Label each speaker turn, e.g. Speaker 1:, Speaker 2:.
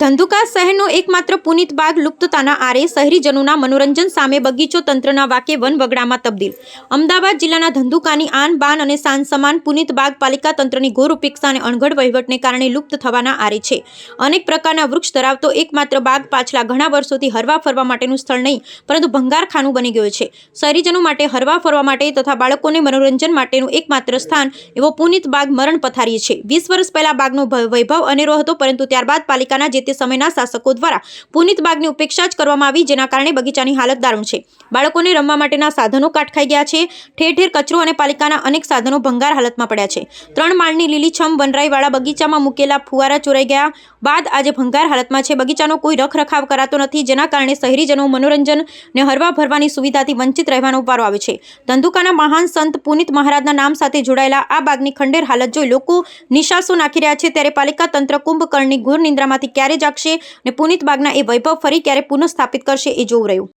Speaker 1: ધંધુકા શહેરનો એકમાત્ર પુનિત બાગ લુપ્તતાના આરે શહેરીજનોના મનોરંજન સામે બગીચો તંત્રના વાકે વન વગડામાં તબદીલ. અમદાવાદ જિલ્લાના ધંધુકાની આન બાન અને સાન સમાન પુનિત બાગ પાલિકા તંત્રની ઘોર ઉપેક્ષા અને અણઘડ વહીવટને કારણે લુપ્ત થવાના આરે છે. અનેક પ્રકારના વૃક્ષ ધરાવતો એકમાત્ર બાગ પાછલા ઘણા વર્ષોથી હરવા ફરવા માટેનું સ્થળ નહીં, પરંતુ ભંગારખાનું બની ગયું છે. શહેરીજનો માટે હરવા ફરવા માટે તથા બાળકોને મનોરંજન માટેનું એકમાત્ર સ્થાન એવો પુનિત બાગ મરણ પથારી છે. વીસ વર્ષ પહેલા બાગનો વૈભવ અનેરો હતો, પરંતુ ત્યારબાદ પાલિકાના જે તે સમયના શાસકો દ્વારા પુનિત બાગની ઉપેક્ષા જ કરવામાં આવી, જેના કારણે બગીચાની હાલત દારૂણ છે. બાળકોને રમવા માટેના સાધનો કાટ ગયા છે. ઠેર ઠેર કચરો અને પાલિકાના અનેક સાધનો ભંગાર હાલતમાં પડ્યા છે. ત્રણ માળની લીલીછમ વનરાઈવાળા બગીચામાં મૂકેલા ફુવારા ચોરાઈ ગયા બાદ આજે ભંગાર હાલતમાં છે. બગીચાનો કોઈ રખરખાવ કરાતો નથી, જેના કારણે શહેરીજનો મનોરંજન ને હરવા ભરવાની સુવિધાથી વંચિત રહેવાનો વારો આવે છે. ધંધુકાના મહાન સંત પુનિત મહારાજના નામ સાથે જોડાયેલા આ બાગની ખંડેર હાલત જોઈ લોકો નિશાસો નાખી રહ્યા છે. ત્યારે પાલિકા તંત્ર કુંભકર્ણની ઘોર નિંદ્રામાંથી ક્યારે જાગશે અને પુનિત બાગના એ વૈભવ ફરી ક્યારે પુનઃસ્થાપિત કરશે એ જોવું રહ્યું.